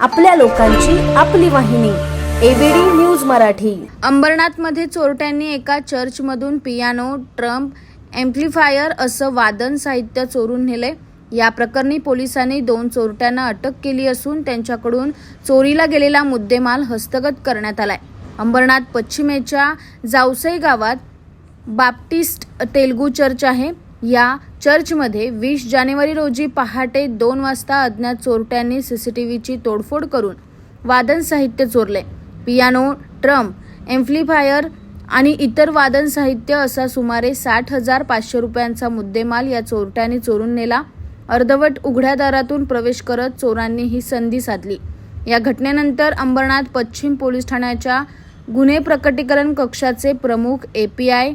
आपल्या लोकांची आपली वाहिनी एबीडी न्यूज मराठी. अंबरनाथमध्ये चोरट्यांनी एका चर्चमधून पियानो ट्रम्प एम्प्लिफायर असं वादन साहित्य चोरून नेले या प्रकरणी पोलिसांनी दोन चोरट्यांना अटक केली असून त्यांच्याकडून चोरीला गेलेला मुद्देमाल हस्तगत करण्यात आलाय. अंबरनाथ पश्चिमेच्या जावसई गावात बाप्टिस्ट तेलगू चर्च आहे. या चर्चमध्ये वीस जानेवारी रोजी पहाटे दोन वाजता अज्ञात चोरट्यांनी सीसीटीव्हीची तोडफोड करून वादन साहित्य चोरले. पियानो ट्रम एम्प्लिफायर आणि इतर वादन साहित्य असा सुमारे साठ हजार पाचशे रुपयांचा मुद्देमाल या चोरट्यांनी चोरून नेला. अर्धवट उघड्या दारातून प्रवेश करत चोरांनी ही संधी साधली. या घटनेनंतर अंबरनाथ पश्चिम पोलीस ठाण्याच्या गुन्हे प्रकटीकरण कक्षाचे प्रमुख A P I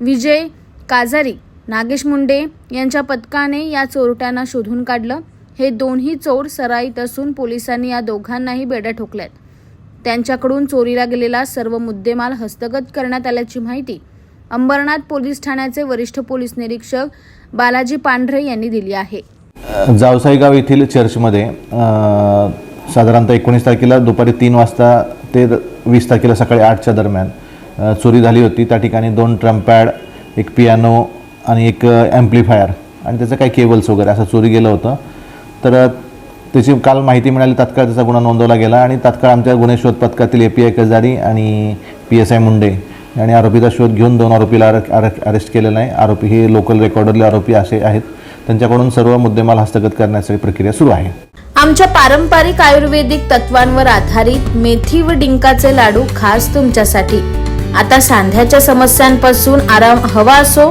Vijay Kajari Nagesh Munde यांच्या पथकाने या चोरट्यांना शोधून काढलं. हे दोन्ही चोर सराईत असून पोलिसांनी या दोघांनाही बेड्या ठोकल्यात. त्यांच्याकडून चोरीला गेलेला सर्व मुद्देमाल हस्तगत करण्यात आल्याची माहिती अंबरनाथ पोलीस ठाण्याचे वरिष्ठ पोलीस निरीक्षक बालाजी पांढरे यांनी दिली आहे. जावसाईगाव येथील चर्चमध्ये साधारणतः एकोणीस तारखेला दुपारी तीन वाजता ते द- वीस तारखेला सकाळी आठच्या दरम्यान चोरी झाली होती. त्या ठिकाणी दोन ट्रम्पॅड एक पियानो आणि एक ॲम्प्लिफायर आणि त्याचं काही केबल्स वगैरे असं चोरी गेलं होतं. तर त्याची काल माहिती मिळाली तात्काळ त्याचा गुन्हा नोंदवला गेला आणि तात्काळ आमच्या गुन्हे शोध पथकातील ए पी आय कजारी आणि पी एस आय मुंडे आणि आरोपीचा शोध घेऊन दोन आरोपीला अरे अरे अरेस्ट केलेला आहे. आरोपी हे लोकल रेकॉर्डरले आरोपी असे आहेत. त्यांच्याकडून सर्व मुद्देमाल हस्तगत करण्याची प्रक्रिया सुरू आहे. आमच्या पारंपरिक आयुर्वेदिक तत्वांवर आधारित मेथी व डिंकाचे लाडू खास तुमच्यासाठी. आता सांध्याच्या समस्यांपासून आराम हवा असो